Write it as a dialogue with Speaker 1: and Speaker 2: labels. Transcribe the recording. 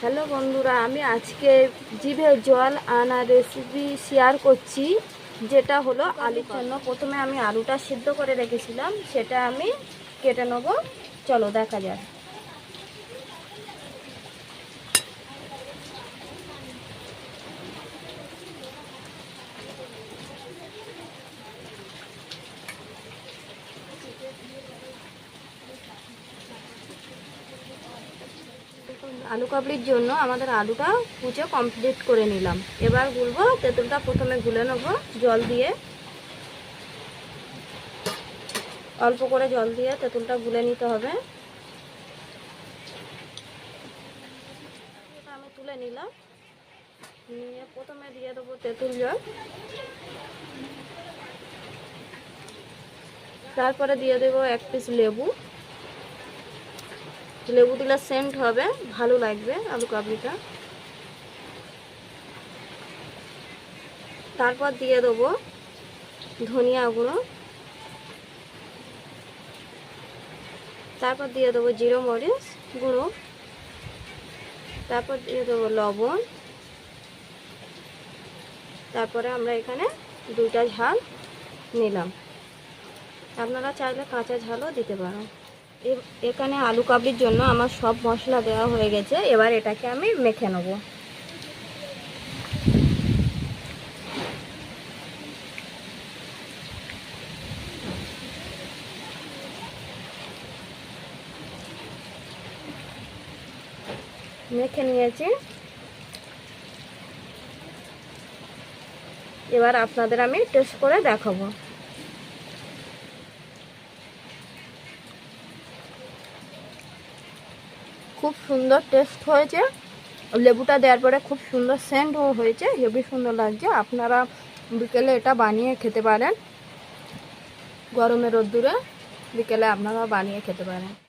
Speaker 1: Hello বন্ধুরা, আমি আজকে জিভে জল আনা রেসিপি শেয়ার করছি, যেটা হলো আলুর জন্য। প্রথমে আমি আলুটা সিদ্ধ করে রেখেছিলাম, সেটা আমি কেটে নেব। চলো দেখা যাক। আলু কাবলির জন্য আমাদের আলুটা কুচে কমপ্লিট করে নিলাম। এবার গুলবো, তেঁতুলটা প্রথমে গুলে নেব জল দিয়ে। অল্প করে জল দিয়ে তেঁতুলটা গুলে নিতে হবে। আমি তুলে নিলাম। নিয়ে প্রথমে দিয়ে দেবো তেঁতুল জল। তারপরে দিয়ে দেবো এক পিস লেবু। লেবু দিলে সেন্ট হবে, ভালো লাগবে আলু কাবলিটা। তারপর দিয়ে দেবো ধনিয়া গুঁড়ো। তারপর দিয়ে দেবো জিরো মরিচ গুঁড়ো। তারপর দিয়ে দেবো লবণ। তারপরে আমরা এখানে দুইটা ঝাল নিলাম। আপনারা চাইলে কাঁচা ঝালও দিতে পারেন। এখানে আলু কাবলির জন্য আমার সব মশলা দেওয়া হয়ে গেছে। এবার এটাকে আমি মেখে নেব। মেখে নিয়েছি। এবার আপনাদের আমি টেস্ট করে দেখাবো। খুব সুন্দর টেস্ট হয়েছে। লেবুটা দেওয়ার পরে খুব সুন্দর সেন্টও হয়েছে হেবি সুন্দর লাগছে। আপনারা বিকেলে এটা বানিয়ে খেতে পারেন। গরমের রোদ্দুরে বিকেলে আপনারা বানিয়ে খেতে পারেন।